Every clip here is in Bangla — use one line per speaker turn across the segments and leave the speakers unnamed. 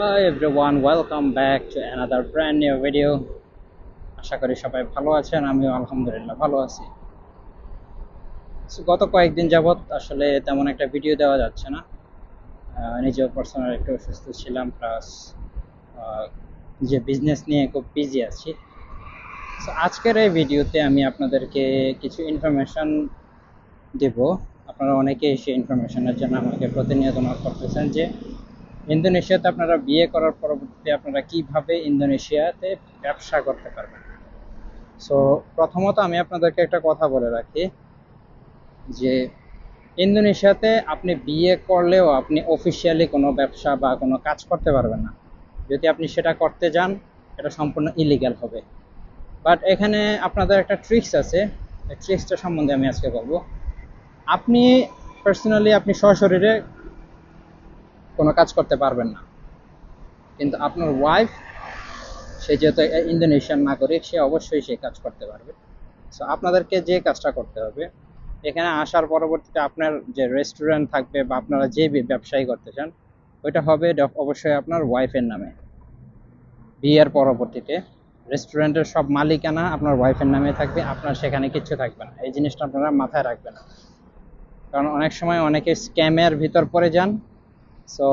Hi everyone, welcome back to another brand new video. আশা করি সবাই ভালো আছেন আমিও আলহামদুলিল্লাহ ভালো আছি। গত কয়েকদিন যাবত আসলে তেমন একটা ভিডিও দেওয়া যাচ্ছে না। নিজেও পার্সোনাল একটু অসুস্থ ছিলাম প্লাস যে বিজনেস নিয়ে খুব বিজি আছি। So, আজকের এই ভিডিওতে আমি আপনাদেরকে কিছু ইনফরমেশন দেব। আপনারা অনেকেই সেই ইনফরমেশনের জন্য আমাকে প্রতিনিয়ত করতেছেন যে ইন্দোনেশিয়াতে আপনারা বিয়ে করার পরবর্তীতে আপনারা কীভাবে ইন্দোনেশিয়াতে ব্যবসা করতে পারবেন? সো প্রথমত আমি আপনাদেরকে একটা কথা বলে রাখি যে ইন্দোনেশিয়াতে আপনি বিয়ে করলেও আপনি অফিসিয়ালি কোনো ব্যবসা বা কোনো কাজ করতে পারবেন না। যদি আপনি সেটা করতে যান, এটা সম্পূর্ণ ইলিগ্যাল হবে। বাট এখানে আপনাদের একটা ট্রিক্স আছে। ট্রিক্সটা সম্বন্ধে আমি আজকে বলব। আপনি পার্সোনালি আপনি সশরীরে কোনো কাজ করতে পারবেন না। কিন্তু আপনার ওয়াইফ সে যেহেতু ইন্দোনেশিয়ান নাগরিক, সে অবশ্যই সে কাজ করতে পারবে। সো আপনাদেরকে যে কাজটা করতে হবে, এখানে আসার পরবর্তীতে আপনার যে রেস্টুরেন্ট থাকবে বা আপনারা যে ব্যবসায়ী করতে চান, ওইটা হবে অবশ্যই আপনার ওয়াইফের নামে। বিয়ের পরবর্তীতে রেস্টুরেন্টের সব মালিকানা আপনার ওয়াইফের নামে থাকবে, আপনার সেখানে কিচ্ছু থাকবে না। এই জিনিসটা আপনারা মাথায় রাখবেন কারণ অনেক সময় অনেকে স্ক্যামের ভিতর পড়ে যান সো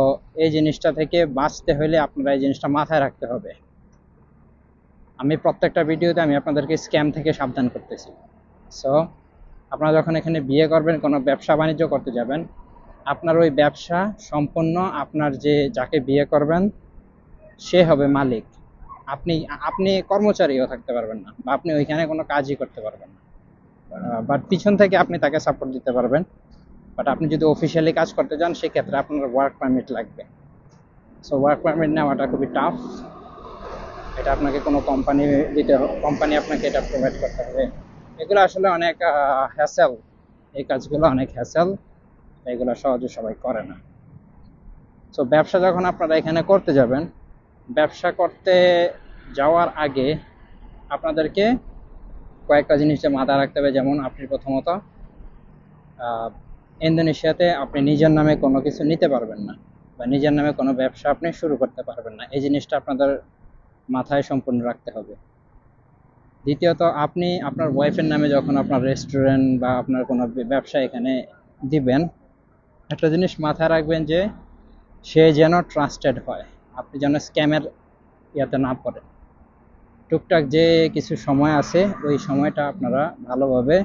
এই জিনিসটা থেকে বাঁচতে হলে আপনারা এই জিনিসটা মাথায় রাখতে হবে। আমি প্রত্যেকটা ভিডিওতে আমি আপনাদেরকে স্ক্যাম থেকে সাবধান করতেছি। সো আপনারা যখন এখানে বিয়ে করবেন, কোনো ব্যবসা বাণিজ্য করতে যাবেন, আপনার ওই ব্যবসা সম্পূর্ণ আপনার যে যাকে বিয়ে করবেন, সে হবে মালিক। আপনি আপনি কর্মচারীও থাকতে পারবেন না বা আপনি ওইখানে কোনো কাজই করতে পারবেন না। বাট পিছন থেকে আপনি তাকে সাপোর্ট দিতে পারবেন। বাট আপনি যদি অফিসিয়ালি কাজ করতে যান, সেক্ষেত্রে আপনার ওয়ার্ক পারমিট লাগবে। সো ওয়ার্ক পারমিট নেওয়াটা খুবই টাফ এটা আপনাকে কোনো কোম্পানি দিতে কোম্পানি আপনাকে এটা প্রোভাইড করতে হবে। এগুলো আসলে অনেক হ্যাসেল এই কাজগুলো অনেক হ্যাসেল এগুলো সহজে সবাই করে না। সো ব্যবসা যখন আপনারা এখানে করতে যাবেন, ব্যবসা করতে যাওয়ার আগে আপনাদেরকে কয়েকটা জিনিসে মাথায় রাখতে হবে। যেমন, আপনি প্রথমত ইন্দোনেশিয়াতে আপনি নিজের নামে কোনো কিছু নিতে পারবেন না বা নিজের নামে কোনো ব্যবসা আপনি শুরু করতে পারবেন না। এই জিনিসটা আপনাদের মাথায় সম্পূর্ণ রাখতে হবে। দ্বিতীয়ত, আপনি আপনার ওয়াইফের নামে যখন আপনার রেস্টুরেন্ট বা আপনার কোনো ব্যবসা এখানে দিবেন, একটা জিনিস মাথায় রাখবেন যে সে যেন ট্রাস্টেড হয়। আপনি যেন স্ক্যামের ইয়াতে না পড়েন। টুকটাক যে কিছু সময় আছে, ওই সময়টা আপনারা ভালোভাবে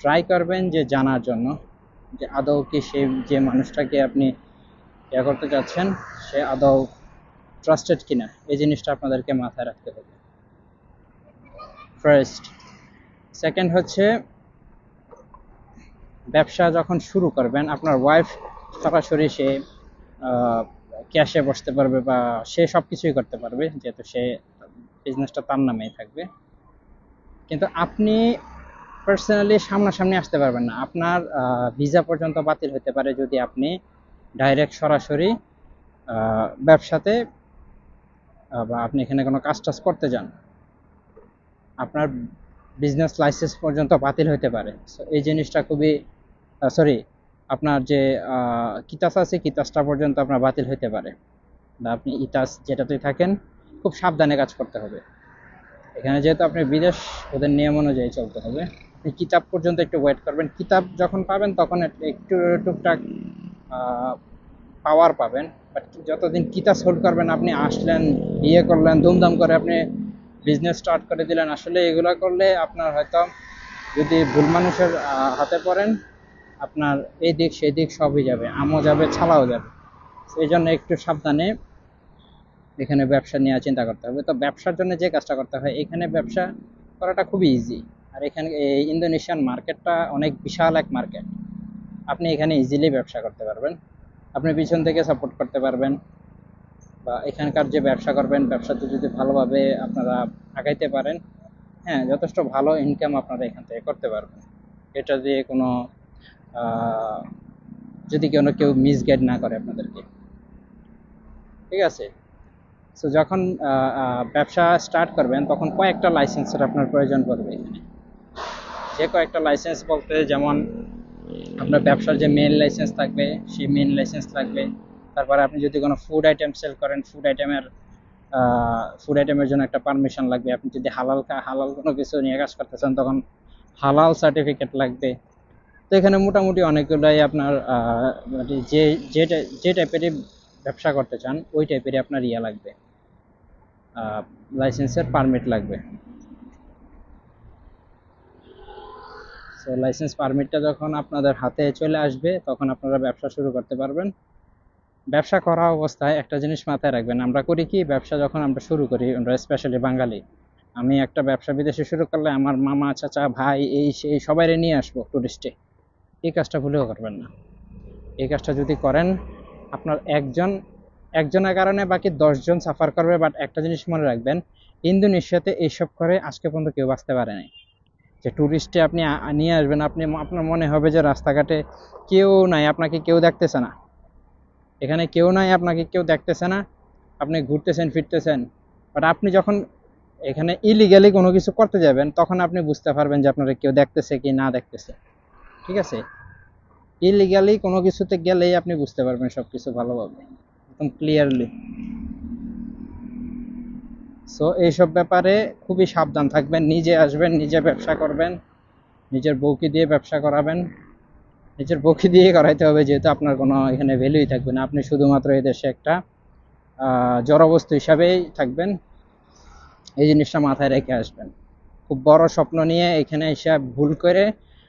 ট্রাই করবেন যে জানার জন্য। যে আদৌ কি সে যে মানুষটাকে আপনি ইয়া করতে চাচ্ছেন সে আদৌ ট্রাস্টেড কিনা, এই জিনিসটা আপনাদেরকে মাথায় রাখতে হবে। ফার্স্ট সেকেন্ড হচ্ছে, ব্যবসা যখন শুরু করবেন, আপনার ওয়াইফ সরাসরি সে ক্যাশে বসতে পারবে বা সে সব কিছুই করতে পারবে, যেহেতু সে বিজনেসটা তার নামেই থাকবে। কিন্তু আপনি পার্সোনালি সামনাসামনি আসতে পারবেন না। আপনার ভিসা পর্যন্ত বাতিল হতে পারে যদি আপনি ডাইরেক্ট সরাসরি ব্যবসাতে বা আপনি এখানে কোনো কাজ টাজ করতে যান। আপনার বিজনেস লাইসেন্স পর্যন্ত বাতিল হতে পারে। So, এই জিনিসটা খুবই সরি আপনার যে কিতাস আছে কিতাসটা পর্যন্ত আপনার বাতিল হতে পারে। বা আপনি ইতাস যেটাতেই থাকেন খুব সাবধানে কাজ করতে হবে। এখানে যেহেতু আপনি বিদেশ ওদের নিয়ম অনুযায়ী চলতে হবে। কিতাব পর্যন্ত একটু ওয়েট করবেন। কিতাব যখন পাবেন তখন এক- একটু টুকটাক পাওয়ার পাবেন। বাট যতদিন কিতাস হোল্ড করবেন, আপনি আসলেন ইয়ে করলেন, ধুমধাম করে আপনি বিজনেস স্টার্ট করে দিলেন, আসলে এগুলো করলে আপনার হয়তো যদি ভুল মানুষের হাতে পড়েন, আপনার এই দিক সেই দিক সবই যাবে, আমও যাবে, ছালাও যাবে। সেই জন্য একটু সাবধানে এখানে ব্যবসা নিয়ে চিন্তা করতে হবে। তো ব্যবসার জন্য যে কাজটা করতে হয়, এখানে ব্যবসা করাটা খুবই ইজি আর এখানে এই ইন্দোনেশিয়ান মার্কেটটা অনেক বিশাল এক মার্কেট। আপনি এখানে ইজিলি ব্যবসা করতে পারবেন। আপনি পিছন থেকে সাপোর্ট করতে পারবেন বা এখানকার যে ব্যবসা করবেন, ব্যবসাতে যদি ভালোভাবে আপনারা আগাইতে পারেন হ্যাঁ যথেষ্ট ভালো ইনকাম আপনারা এখান থেকে করতে পারবেন। এটা দিয়ে কোনো যদি কোনো কেউ মিসগাইড না করে আপনাদেরকে। ঠিক আছে? সো যখন ব্যবসা স্টার্ট করবেন, তখন কয়েকটা লাইসেন্সের আপনার প্রয়োজন পড়বে এখানে। যে কয়েকটা লাইসেন্স বলতে যেমন আপনার ব্যবসার যে মেন লাইসেন্স থাকবে, সেই মেন লাইসেন্স লাগবে। তারপরে আপনি যদি কোনো ফুড আইটেম সেল করেন ফুড আইটেমের ফুড আইটেমের জন্য একটা পারমিশন লাগবে। আপনি যদি হালাল হালাল কোনো কিছু নিয়ে কাজ করতেছেন, তখন হালাল সার্টিফিকেট লাগবে। তো এখানে মোটামুটি অনেকগুলাই আপনার মানে যে যে যে টাইপেরই ব্যবসা করতে চান, ওই টাইপেরই আপনার ইয়ে লাগবে। লাইসেন্সের পারমিট লাগবে। সো লাইসেন্স পারমিটটা যখন আপনাদের হাতে চলে আসবে, তখন আপনারা ব্যবসা শুরু করতে পারবেন। ব্যবসা করা অবস্থায় একটা জিনিস মাথায় রাখবেন, আমরা করি কি, ব্যবসা যখন আমরা শুরু করি, আমরা স্পেশালি বাঙালি, আমি একটা ব্যবসা বিদেশে শুরু করলে আমার মামা, চাচা, ভাই, এই সেই সবাইরে নিয়ে আসব টুরিস্টে এই কাজটা ভুলেও করবেন না। এই কাজটা যদি করেন, আপনার একজন, একজনের কারণে বাকি দশজন সাফার করবে বাট একটা জিনিস মনে রাখবেন, ইন্দোনেশিয়াতে এইসব করে আজকে পর্যন্ত কেউ বাঁচতে পারেনি যে ট্যুরিস্টে আপনি নিয়ে আসবেন, আপনি আপনার মনে হবে যে রাস্তাঘাটে কেউ নাই, আপনাকে কেউ দেখতেছে না। এখানে কেউ নাই, আপনাকে কেউ দেখতেছে না। আপনি ঘুরতেছেন, ফিরতেছেন। বাট আপনি যখন এখানে ইলিগালি কোনো কিছু করতে যাবেন, তখন আপনি বুঝতে পারবেন যে আপনারা কেউ দেখতেছে কি না দেখতেছে। ঠিক আছে? ইলিগালি কোনো কিছুতে গেলেই আপনি বুঝতে পারবেন সব কিছু ভালোভাবে, একদম ক্লিয়ারলি সো এইসব ব্যাপারে খুবই সাবধান থাকবেন। নিজে আসবেন, নিজে ব্যবসা করবেন, নিজের বউকে দিয়ে ব্যবসা করাবেন। নিজের বউকে দিয়ে করাইতে হবে, যেহেতু আপনার কোনো এখানে ভ্যালুই থাকবে না। আপনি শুধুমাত্র দেশে একটা জড়বস্তু হিসাবেই থাকবেন। এই জিনিসটা মাথায় রেখে আসবেন। খুব বড় স্বপ্ন নিয়ে এখানে এসে ভুল করে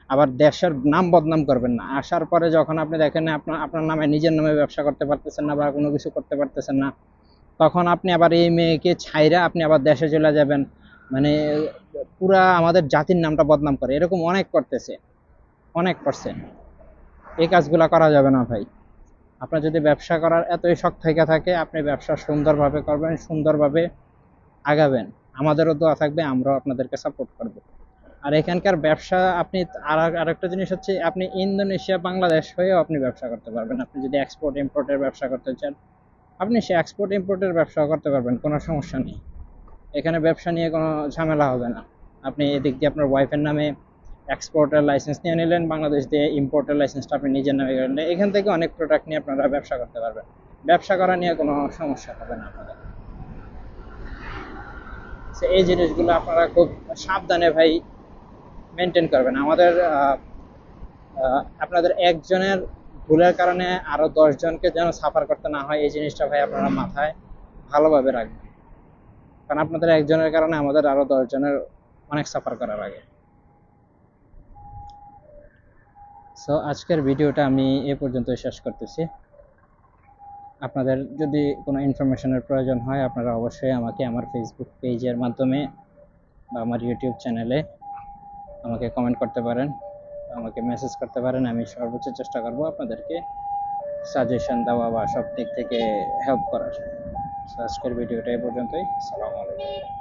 আবার দেশের নাম বদনাম করবেন না। আসার পরে যখন আপনি দেখেন আপনার আপনার নামে, নিজের নামে ব্যবসা করতে পারতেছেন না বা কোনো কিছু করতে পারতেছেন না তখন আপনি আবার এই মেয়েকে ছাইরা আপনি আবার দেশে চলে যাবেন। মানে পুরা আমাদের জাতির নামটা বদনাম করে। এরকম অনেক করতেছে। অনেক করছে। এই কাজগুলা করা যাবে না ভাই। আপনার যদি ব্যবসা করার এতই শখ থেকে থাকে, আপনি ব্যবসা সুন্দরভাবে করবেন, সুন্দরভাবে আগাবেন। আমাদেরও দোয়া থাকবে, আমরাও আপনাদেরকে সাপোর্ট করব। আর এখানকার ব্যবসা, আপনি আর আরেকটা জিনিস হচ্ছে, আপনি ইন্দোনেশিয়া, বাংলাদেশ হয়েও আপনি ব্যবসা করতে পারবেন। আপনি যদি এক্সপোর্ট ইম্পোর্টের ব্যবসা করতে চান আপনি সে এক্সপোর্ট ইম্পোর্টের ব্যবসা করতে পারবেন, কোনো সমস্যা নেই। এখানে ব্যবসা নিয়ে কোনো ঝামেলা হবে না। আপনি এদিক দিয়ে আপনার ওয়াইফের নামে এক্সপোর্টের লাইসেন্স নিয়ে নিলেন, বাংলাদেশ দিয়ে ইম্পোর্টের লাইসেন্সটা আপনি নিজের নামে করে নিলেন, এখান থেকে অনেক প্রোডাক্ট নিয়ে আপনারা ব্যবসা করতে পারবেন। ব্যবসা করা নিয়ে কোনো সমস্যা হবে না আপনাদের। এই জিনিসগুলো আপনারা খুব সাবধানে ভাই মেনটেন করবেন। আমাদের আপনাদের একজনের ভুলের কারণে আরও দশ জনকে যেন সাফার করতে না হয়, এই জিনিসটা ভাই আপনারা মাথায় ভালোভাবে রাখবেন। কারণ আপনাদের একজনের কারণে আমাদের আরও দশ জনের অনেক সাফার করা লাগে সো আজকের ভিডিওটা আমি এ পর্যন্ত শেষ করতেছি। আপনাদের যদি কোনো ইনফরমেশনের প্রয়োজন হয়, আপনারা অবশ্যই আমাকে আমার ফেসবুক পেজের মাধ্যমে বা আমার ইউটিউব চ্যানেলে আমাকে কমেন্ট করতে পারেন। আমাকে মেসেজ করতে পারেন, আমি সর্বোচ্চ চেষ্টা করব আপনাদেরকে সাজেশন দেওয়া বা সব দিক থেকে হেল্প করার। আজকের ভিডিওটা এই পর্যন্তই। সালামু আলাইকুম।